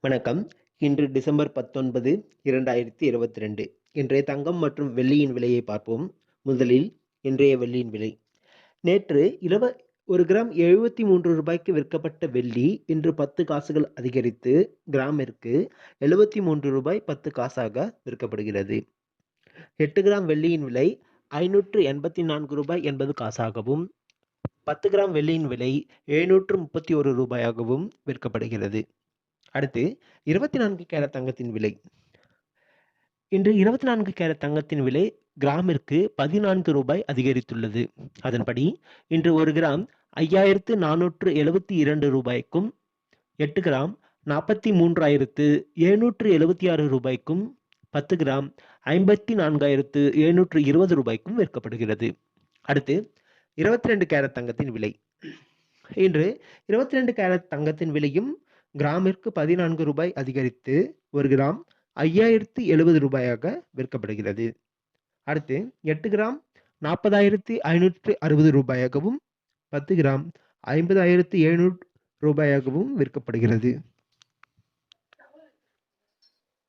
வணக்கம். இன்று டிசம்பர் பத்தொன்பது இரண்டாயிரத்தி இருபத்தி ரெண்டு. இன்றைய தங்கம் மற்றும் வெள்ளியின் விலையை பார்ப்போம். முதலில் இன்றைய வெள்ளியின் விலை. நேற்று இலவ ஒரு கிராம் எழுபத்தி மூன்று ரூபாய்க்கு விற்கப்பட்ட வெள்ளி இன்று பத்து காசுகள் அதிகரித்து கிராமிற்கு எழுபத்தி மூன்று ரூபாய் பத்து காசாக விற்கப்படுகிறது. எட்டு கிராம் வெள்ளியின் விலை ஐநூற்று எண்பத்தி நான்கு ரூபாய் எண்பது காசாகவும் பத்து கிராம் வெள்ளியின் விலை எழுநூற்று முப்பத்தி ஒரு ரூபாயாகவும் விற்கப்படுகிறது. அடுத்து இருபத்தி நான்கு கேரட் தங்கத்தின் விலை. இன்று இருபத்தி நான்கு கேரட் தங்கத்தின் விலை கிராமிற்கு பதினான்கு ரூபாய் அதிகரித்துள்ளது. அதன்படி இன்று ஒரு கிராம் ஐயாயிரத்து நானூற்று எழுபத்தி இரண்டு ரூபாய்க்கும் எட்டு கிராம் நாற்பத்தி மூன்றாயிரத்து எழுநூற்று எழுபத்தி ஆறு ரூபாய்க்கும் பத்து கிராம் ஐம்பத்தி நான்காயிரத்து எழுநூற்று இருபது ரூபாய்க்கும் விற்கப்படுகிறது. அடுத்து இருபத்தி ரெண்டு கேரட் தங்கத்தின் விலை. இன்று இருபத்தி ரெண்டு கேரட் தங்கத்தின் விலையும் கிராமிற்கு பதினான்கு ரூபாய் அதிகரித்து ஒரு கிராம் ஐயாயிரத்து எழுபது ரூபாயாக விற்கப்படுகிறது. அடுத்து எட்டு கிராம் நாற்பதாயிரத்தி ஐநூற்று அறுபது ரூபாயாகவும் பத்து கிராம் ஐம்பதாயிரத்து எழுநூறு ரூபாயாகவும் விற்கப்படுகிறது.